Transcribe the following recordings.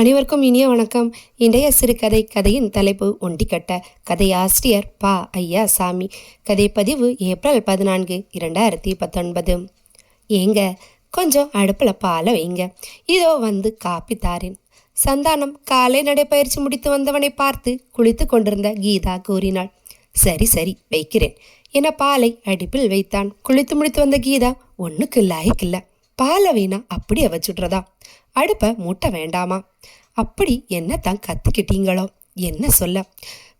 அனைவருக்கும் இனிய வணக்கம். இன்றைய சிறுகதை கதையின் தலைப்பு ஒண்டிக்கட்ட. கதையாசிரியர் பா. ஐயா சாமி கதை பதிவு ஏப்ரல் பதினான்கு இரண்டாயிரத்தி பத்தொன்பது. ஏங்க கொஞ்சம் அடுப்பில் பாலை வைங்க. இதோ வந்து காப்பி தாரேன். சந்தானம் காலை நடைப்பயிற்சி முடித்து வந்தவனை பார்த்து குளித்து கொண்டிருந்த கீதா கூறினாள் சரி சரி வைக்கிறேன். என பாலை அடுப்பில் வைத்தான். குளித்து முடித்து வந்த கீதா ஒன்றுக்கு லாய்க்கில்லை. பாலை வீணா அப்படியே வச்சுட்றதா? அடுப்பை மூட்ட வேண்டாமா? அப்படி என்னத்தான் கத்துக்கிட்டீங்களோ? என்ன சொல்ல?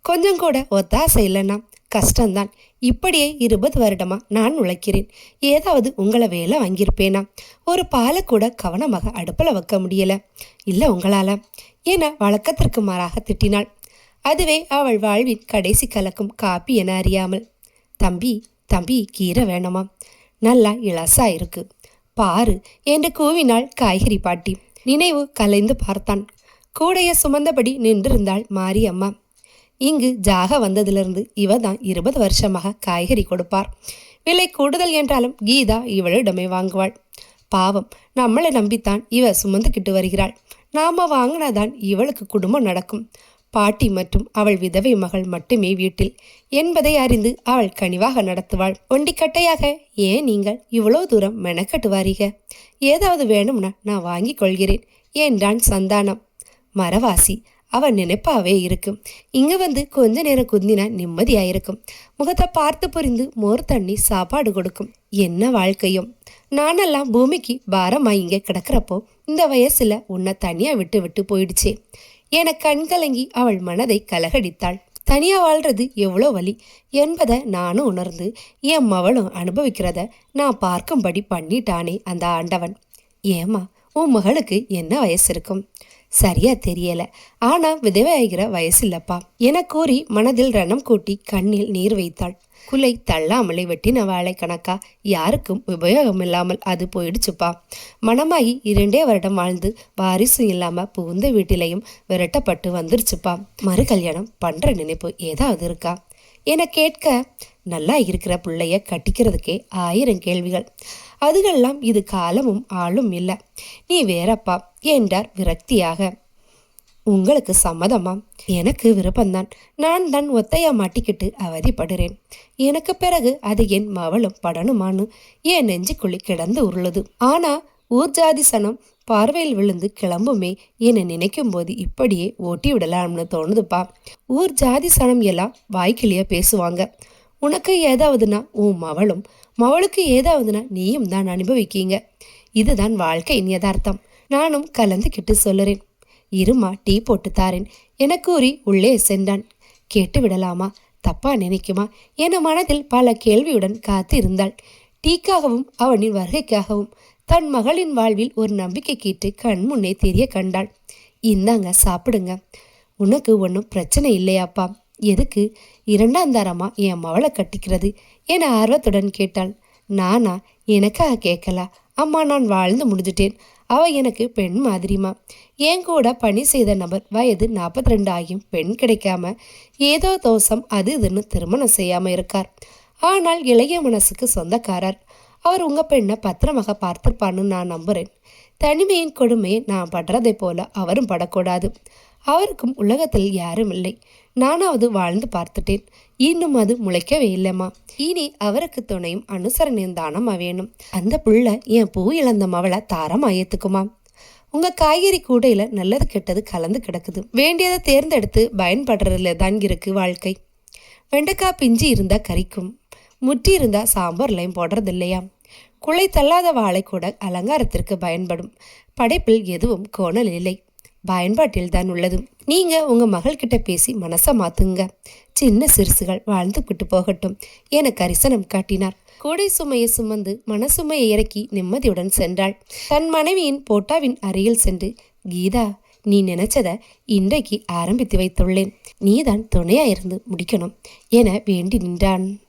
கொஞ்சம் கூட ஒத்தாசை இல்லைன்னா கஷ்டம்தான். இப்படியே இருபது வருடமா நான் உழைக்கிறேன். ஏதாவது உங்களை வேலை வாங்கியிருப்பேனா? ஒரு பாலை கூட கவனமாக அடுப்பில் வைக்க முடியல. இல்லை உங்களால. என வழக்கத்திற்கு மாறாக திட்டினாள். அதுவே அவள் வாழ்வின் கடைசி கலக்கும் காப்பி என அறியாமல். தம்பி தம்பி கீரை வேணுமா? நல்லா இலசா இருக்கு. பாரு என்று கூவினாள் காய்கறி பாட்டி. நினைவு கலைந்து பார்த்தான். கூடைய சுமந்தபடி நின்றிருந்தாள் மாரியம்மா. இங்கு ஜாக வந்ததிலிருந்து இவ தான் இருபது வருஷமாக காய்கறி கொடுப்பார். விலை கூடுதல் என்றாலும் கீதா இவளிடமே வாங்குவாள். பாவம் நம்மளை நம்பித்தான் இவ சுமந்துக்கிட்டு வருகிறாள். நாம வாங்கினாதான் இவளுக்கு குடும்பம் நடக்கும். பாட்டி மற்றும் அவள் விதவை மகள் மட்டுமே வீட்டில். என்பதை அறிந்து அவள் கனிவாக நடத்துவாள். ஒண்டிக்கட்டையாக ஏன் நீங்கள் இவ்வளோ தூரம் மெனக்கட்டுவாரீக ஏதாவது வேணும்னா நான் வாங்கி கொள்கிறேன். என்றான் சந்தானம். மரவாசி அவன் நினைப்பாவே இருக்கும். இங்க வந்து கொஞ்ச நேரம் குந்தினா நிம்மதியாயிருக்கும். முகத்தை பார்த்து புரிந்து மோர் தண்ணி சாப்பாடு கொடுக்கும். என்ன வாழ்க்கையும்? நானெல்லாம் பூமிக்கு பாரமா இங்க கிடக்கிறப்போ இந்த வயசுல உன்னை தனியா விட்டு விட்டு போயிடுச்சே. என கண்கலங்கி அவள் மனதை கலகடித்தாள். தனியா வாழ்றது எவ்வளோ வலி. என்பதை நானும் உணர்ந்து என் மவளும் அனுபவிக்கிறத நான் பார்க்கும்படி பண்ணிட்டானே அந்த ஆண்டவன். ஏமா உன் மகளுக்கு என்ன வயசு இருக்கும் சரியா தெரியல. ஆனா விதவையாகிற வயசு இல்லப்பா என கூறி மனதில் ரணம் கூட்டி கண்ணில் நீர் வைத்தாள். குலை தள்ளாமலை வெட்டின வாழை கணக்கா. யாருக்கும் உபயோகம் இல்லாமல் அது போயிடுச்சுப்பா. மனமாகி இரண்டே வருடம் வாழ்ந்து வாரிசும் இல்லாம புகுந்த வீட்டிலையும் விரட்டப்பட்டு வந்துருச்சுப்பா. மறு கல்யாணம் பண்ற நினைப்பு ஏதாவது இருக்கா? என கேட்க நல்லா இருக்கிற பிள்ளைய கட்டிக்கிறதுக்கே ஆயிரம் கேள்விகள். அதுகெல்லாம் இது காலமும் ஆளும் இல்லை. நீ வேறப்பா என்றார் விரக்தியாக. உங்களுக்கு சம்மதமா? எனக்கு விருப்பம்தான். நான் தான் ஒத்தையா மாட்டிக்கிட்டு அவதிப்படுறேன். எனக்கு பிறகு அது என் மவளும் படணுமான்னு என் நெஞ்சுக்குள்ளி கிடந்து உருளுது. ஆனா ஊர் ஜாதி சனம் பார்வையில் விழுந்து கிளம்புமே என்னை நினைக்கும் போது இப்படியே ஓட்டி விடலாம்னு தோணுதுப்பா. ஊர் ஜாதி சனம் எல்லாம் வாய்க்கிளியா பேசுவாங்க. உனக்கு ஏதாவதுனா உன் மவளும் மவளுக்கு ஏதாவதுனா நீயும் தான் அனுபவிக்கீங்க. இதுதான் வாழ்க்கையின் யதார்த்தம். நானும் கலந்துக்கிட்டு சொல்லுறேன். இருமா டீ போட்டு தாரேன் என கூறி உள்ளே சென்றான். கேட்டு விடலாமா தப்பா நினைக்குமா? என மனதில் பல கேள்வியுடன் காத்து இருந்தாள் டீக்காகவும் அவனின் வருகைக்காகவும் தன் மகளின் வாழ்வில் ஒரு நம்பிக்கை கேட்டு கண் முன்னே தெரிய கண்டாள். இந்தாங்க சாப்பிடுங்க. உனக்கு ஒன்றும் பிரச்சனை இல்லையாப்பா? எதுக்கு? இரண்டாம் தாரமா என் மவளை கட்டிக்கிறது என ஆர்வத்துடன் கேட்டாள். நானா? எனக்காக கேட்கல? அம்மா நான் வாழ்ந்து முடிஞ்சிட்டேன். அவ எனக்கு பெண் மாதிரிமா என் கூட பணி செய்த நபர் வயது நாற்பத்தி ரெண்டு ஆகியும் பெண் கிடைக்காம ஏதோ தோஷம் அது இதுன்னு திருமணம் செய்யாம இருக்கார். ஆனால் இளைய மனசுக்கு சொந்தக்காரர். அவர் உங்க பெண்ணை பத்திரமாக பார்த்திருப்பான்னு நான் நம்புறேன். தனிமையின் கொடுமையை நான் படுறதை போல அவரும் படக்கூடாது. அவருக்கும் உலகத்தில் யாரும் இல்லை. நானாவது வாழ்ந்து பார்த்துட்டேன். இன்னும் அது முளைக்கவே இல்லைம்மா. இனி அவருக்கு துணையும் அனுசரணையும் தானம்மா வேணும். அந்த புள்ள என் பூ இழந்த மவளை தாரமா ஏத்துக்குமா? உங்க காய்கறி கூடையில நல்லது கெட்டது கலந்து கிடக்குது. வேண்டியதை தேர்ந்தெடுத்து பயன்படுறதுல தான் இருக்கு வாழ்க்கை. வெண்டைக்காய் பிஞ்சு இருந்தா கறிக்கும். முற்றி இருந்தா சாம்பார்லையும் போடுறது இல்லையா குலை தள்ளாத வாழை கூட அலங்காரத்திற்கு பயன்படும். படைப்பில் எதுவும் கோணல் இல்லை. பயன்பாட்டில் தான் உள்ளது. நீங்க உங்க மகள்கிட்ட பேசி மனசை மாத்துங்க. சின்ன சிறுசுகள் வாழ்ந்துக்கிட்டு போகட்டும் என கரிசனம் காட்டினார். கோடை சுமையை சுமந்து மனசுமையை இறக்கி நிம்மதியுடன் சென்றாள். தன் மனைவியின் போட்டாவின் அருகில் சென்று கீதா நீ நினைச்சத இன்றைக்கு ஆரம்பித்து வைத்துள்ளேன். நீதான் துணையா இருந்து முடிக்கணும் என வேண்டி நின்றான்.